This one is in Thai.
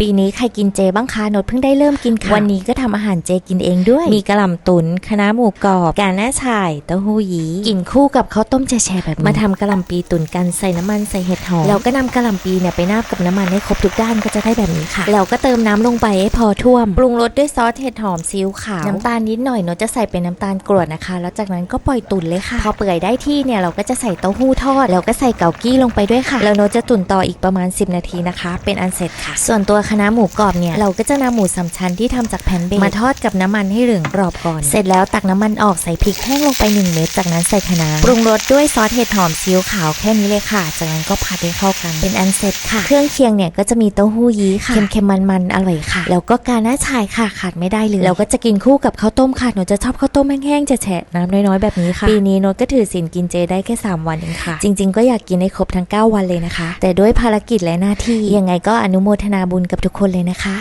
ปีนี้ใครกินเจบ้างคะโนดเพิ่งได้เริ่มกินค่ะวันนี้ก็ทำอาหารเจกินเองด้วย มีกระหล่ำตุนคะน้าหมูกรอบกาหน้าฉ่ายเต้าหู้ยี้กินคู่กับข้าวต้มแช่ๆแบบนี้มาทำกระหล่ำปีตุนกันใส่น้ำมันใส่เห็ดหอมแล้วก็นำกระหล่ำปีเนี่ยไปนาบกับน้ำมันให้ครบทุกด้านก็จะได้แบบนี้ค่ะแล้วก็เติมน้ำลงไปให้พอท่วมปรุงรสด้วยซอสเห็ดหอมซีอิ๊วขาวน้ำตาลนิดหน่อยโนตจะใส่เป็นน้ำตาลกรวดนะคะ แล้วจากนั้นก็ปล่อยตุนเลยค่ะ พอเปื่อยได้ที่เนี่ยเราก็จะใส่เต้าหู้ทอดแล้วก็ใส่เกากี้ลงไปด้วยค่ะ แล้วโนตจะตุนต่ออีกประมาณ 10 นาทีนะคะ เป็นอันเสร็จค่ะ ส่วนตัวคณะหมูกรอบเนี่ยเราก็จะนำหมูสามชั้นที่ทำจากแผ่นเบคมาทอดกับน้ำมันให้เหลืองกรอบก่อน เสร็จแล้วตักน้ำมันออกใส่พริกแห้งลงไปหนึ่งเม็ดจากนั้นใส่คะน้าปรุงรสด้วยซอสเห็ดหอมซีอิ๊วขาวแค่นี้เลยค่ะ จากนั้นก็ผัดให้เข้ากัน เป็นอันเสร็จค่ะ เครื่องเคียงเนี่ยก็จะมีเต้าหู้ยี้ค่ะเค็มๆมันๆอร่อยค่ะ แล้วก็กาหน้าชายค่ะขาดไม่ได้เลยแล้วก็จะกินคู่กับข้าวต้มค่ะหนูจะชอบข้าวต้มแห้งๆจะแฉะน้ำน้อยๆแบบนี้ค่ะปีนี้โนตก็ถือศีลกินเจได้แค่ 3 วันเองค่ะ จริง ๆ ก็อยากกินให้ครบทั้ง 9 วันเลยนะคะ แต่ด้วยภารกิจและหน้าที่ยังไงก็อนุโมทนาบุญกับทุกคนเลยนะคะ